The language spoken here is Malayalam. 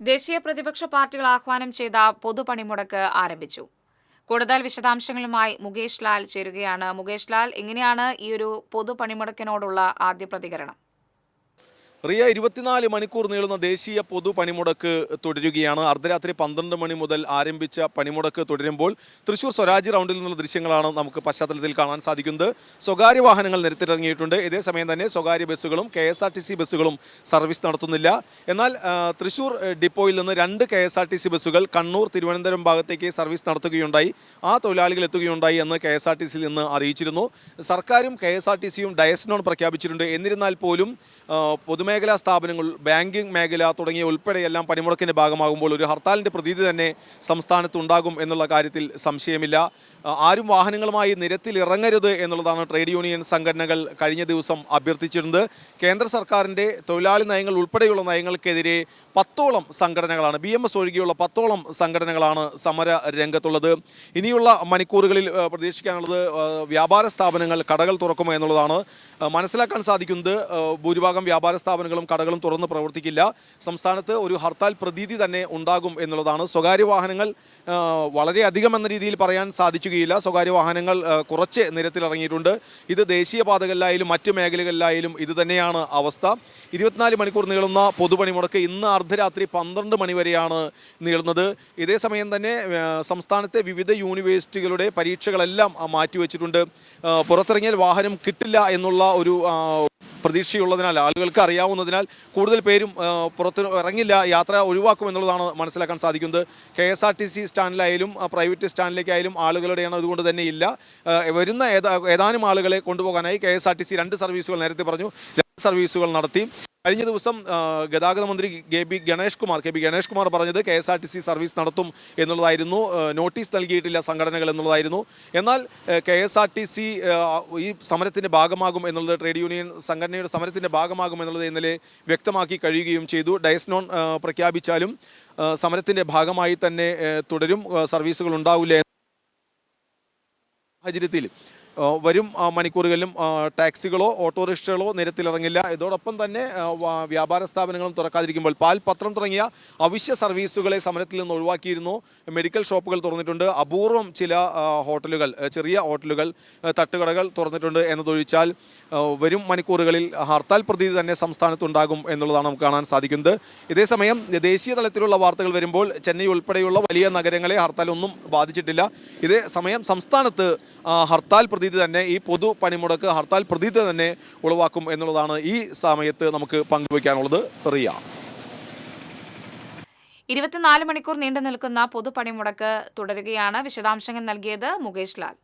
ദേശീയ പ്രതിപക്ഷ പാർട്ടികൾ ആഹ്വാനം ചെയ്ത പൊതുപണിമുടക്ക് ആരംഭിച്ചു. കൂടുതൽ വിശദാംശങ്ങളുമായി മുകേഷ് ലാൽ ചേരുകയാണ്. മുകേഷ് ലാൽ എങ്ങനെയാണ് ഈ ഒരു പൊതുപണിമുടക്കിനോടുള്ള ആദ്യ പ്രതികരണം? റിയ ഇരുപത്തിനാല് മണിക്കൂർ നീളുന്ന ദേശീയ പൊതു പണിമുടക്ക് തുടരുകയാണ്. അർദ്ധരാത്രി പന്ത്രണ്ട് മണി മുതൽ ആരംഭിച്ച പണിമുടക്ക് തുടരുമ്പോൾ തൃശൂർ സ്വരാജ് റൗണ്ടിൽ നിന്നുള്ള ദൃശ്യങ്ങളാണ് നമുക്ക് പശ്ചാത്തലത്തിൽ കാണാൻ സാധിക്കുന്നത്. സ്വകാര്യ വാഹനങ്ങൾ നിരത്തിലിറങ്ങിയിട്ടുണ്ട്. ഇതേസമയം തന്നെ സ്വകാര്യ ബസ്സുകളും K S R T C ബസ്സുകളും സർവീസ് നടത്തുന്നില്ല. എന്നാൽ തൃശൂർ ഡിപ്പോയിൽ നിന്ന് രണ്ട് K S R T C ബസ്സുകൾ കണ്ണൂർ തിരുവനന്തപുരം ഭാഗത്തേക്ക് സർവീസ് നടത്തുകയുണ്ടായി. ആ തൊഴിലാളികൾ എത്തുകയുണ്ടായി എന്ന് കെ എസ് ആർ ടി സിയിൽ നിന്ന് അറിയിച്ചിരുന്നു. സർക്കാരും കെ എസ് ആർ ടി സിയും ഡയസ്നോൺ പ്രഖ്യാപിച്ചിട്ടുണ്ട്. എന്നിരുന്നാൽ പോലും ആ, പൊതുമേഖലാ സ്ഥാപനങ്ങൾ ബാങ്കിംഗ് മേഖല തുടങ്ങിയ ഉൾപ്പെടെയെല്ലാം പണിമുടക്കിന്റെ ഭാഗമാകുമ്പോൾ ഒരു ഹർത്താലിന്റെ പ്രതീതി തന്നെ സംസ്ഥാനത്ത് ഉണ്ടാകും എന്നുള്ള കാര്യത്തിൽ സംശയമില്ല. ആരും വാഹനങ്ങളുമായി നിരത്തിൽ ഇറങ്ങരുത് എന്നുള്ളതാണ് ട്രേഡ് യൂണിയൻ സംഘടനകൾ കഴിഞ്ഞ ദിവസം അഭ്യർത്ഥിച്ചിരുന്നത്. കേന്ദ്ര സർക്കാരിന്റെ തൊഴിലാളി നയങ്ങൾ ഉൾപ്പെടെയുള്ള നയങ്ങൾക്കെതിരെ പത്തോളം സംഘടനകളാണ് ബി എം എസ് ഒഴികെയുള്ള പത്തോളം സംഘടനകളാണ് സമര രംഗത്തുള്ളത് ഇനിയുള്ള മണിക്കൂറുകളിൽ പ്രതീക്ഷിക്കാനുള്ളത് വ്യാപാര സ്ഥാപനങ്ങൾ കടകൾ തുറക്കുമോ എന്നുള്ളതാണ്. മനസ്സിലാക്കാൻ സാധിക്കുന്നത് ഭൂരിഭാഗം വ്യാപാര സ്ഥാപനങ്ങളും കടകളും തുറന്ന് പ്രവർത്തിക്കില്ല. സംസ്ഥാനത്ത് ഒരു ഹർത്താൽ പ്രതീതി തന്നെ ഉണ്ടാകും എന്നുള്ളതാണ്. സ്വകാര്യ വാഹനങ്ങൾ വളരെയധികം എന്ന രീതിയിൽ പറയാൻ സാധിക്കുകയില്ല. സ്വകാര്യ വാഹനങ്ങൾ കുറച്ച് നിരത്തിലിറങ്ങിയിട്ടുണ്ട് ഇത് ദേശീയപാതകളിലായാലും മറ്റ് മേഖലകളിലായാലും ഇത് തന്നെയാണ് അവസ്ഥ. ഇരുപത്തിനാല് മണിക്കൂർ നീളുന്ന പൊതുപണിമുടക്ക് ഇന്ന് അർദ്ധരാത്രി പന്ത്രണ്ട് മണിവരെയാണ് നീളുന്നത്. ഇതേ സമയം തന്നെ സംസ്ഥാനത്തെ വിവിധ യൂണിവേഴ്സിറ്റികളുടെ പരീക്ഷകളെല്ലാം മാറ്റിവെച്ചിട്ടുണ്ട്. പുറത്തിറങ്ങിയാൽ വാഹനം കിട്ടില്ല എന്നുള്ള ഒരു പ്രതീക്ഷയുള്ളതിനാൽ ആളുകൾക്ക് അറിയാവുന്നതിനാൽ കൂടുതൽ പേരും പുറത്ത് ഇറങ്ങില്ല. യാത്ര ഒഴിവാക്കുമെന്നുള്ളതാണ് മനസ്സിലാക്കാൻ സാധിക്കുന്നത്. K S R T C സ്റ്റാൻഡിലായാലും private സ്റ്റാൻഡിലേക്കായാലും ആളുകളുടെ എണ്ണം അതുകൊണ്ട് തന്നെ ഇല്ല. വരുന്ന ഏതാ ഏതാനും ആളുകളെ കൊണ്ടുപോകാനായി K S R T C രണ്ട് സർവീസുകൾ നേരത്തെ പറഞ്ഞു. രണ്ട് സർവീസുകൾ നടത്തി. കഴിഞ്ഞ ദിവസം ഗതാഗത മന്ത്രി K B Ganesh Kumar K B Ganesh Kumar പറഞ്ഞത് K S R T C service നടത്തും എന്നുള്ളതായിരുന്നു. നോട്ടീസ് നൽകിയിട്ടില്ല സംഘടനകൾ എന്നുള്ളതായിരുന്നു. എന്നാൽ K S R T C ഈ സമരത്തിന്റെ ഭാഗമാകും എന്നുള്ളത് ട്രേഡ് യൂണിയൻ സംഘടനയുടെ സമരത്തിന്റെ ഭാഗമാകും എന്നുള്ളത് ഇന്നലെ വ്യക്തമാക്കി കഴിയുകയും ചെയ്തു. ഡയസ്നോൺ പ്രഖ്യാപിച്ചാലും സമരത്തിന്റെ ഭാഗമായി തന്നെ തുടരും സർവീസുകൾ ഉണ്ടാവില്ല സാഹചര്യത്തിൽ. വരും മണിക്കൂറുകളിലും ടാക്സികളോ ഓട്ടോറിക്ഷകളോ നിരത്തിലിറങ്ങില്ല. ഇതോടൊപ്പം തന്നെ വ്യാപാര സ്ഥാപനങ്ങളും തുറക്കാതിരിക്കുമ്പോൾ പാൽ പത്രം തുടങ്ങിയ അവശ്യ സർവീസുകളെ സമരത്തിൽ നിന്ന് ഒഴിവാക്കിയിരുന്നു. മെഡിക്കൽ ഷോപ്പുകൾ തുറന്നിട്ടുണ്ട്. അപൂർവം ചില ഹോട്ടലുകൾ ചെറിയ ഹോട്ടലുകൾ തട്ടുകടകൾ തുറന്നിട്ടുണ്ട് എന്നതൊഴിച്ചാൽ വരും മണിക്കൂറുകളിൽ ഹർത്താൽ പ്രതീതി തന്നെ സംസ്ഥാനത്തുണ്ടാകും എന്നുള്ളതാണ് നമുക്ക് കാണാൻ സാധിക്കുന്നത്. ഇതേസമയം ദേശീയ തലത്തിലുള്ള വാർത്തകൾ വരുമ്പോൾ ചെന്നൈ ഉൾപ്പെടെയുള്ള വലിയ നഗരങ്ങളെ ഹർത്താൽ ഒന്നും ബാധിച്ചിട്ടില്ല. ഇതേ സമയം സംസ്ഥാനത്ത് ഹർത്താൽ ഹർത്താൽ പ്രതീതി തന്നെ ഈ പൊതു പണിമുടക്ക് ഹർത്താൽ പ്രതീതി തന്നെ ഉളവാക്കും എന്നുള്ളതാണ് ഈ സമയത്ത് നമുക്ക് പങ്കുവയ്ക്കാനുള്ളത് റിയ. ഇരുപത്തിനാല് മണിക്കൂർ നീണ്ടു നിൽക്കുന്ന പൊതുപണിമുടക്ക് തുടരുകയാണ് വിശദാംശങ്ങൾ നൽകിയത് മുകേഷ് ലാൽ.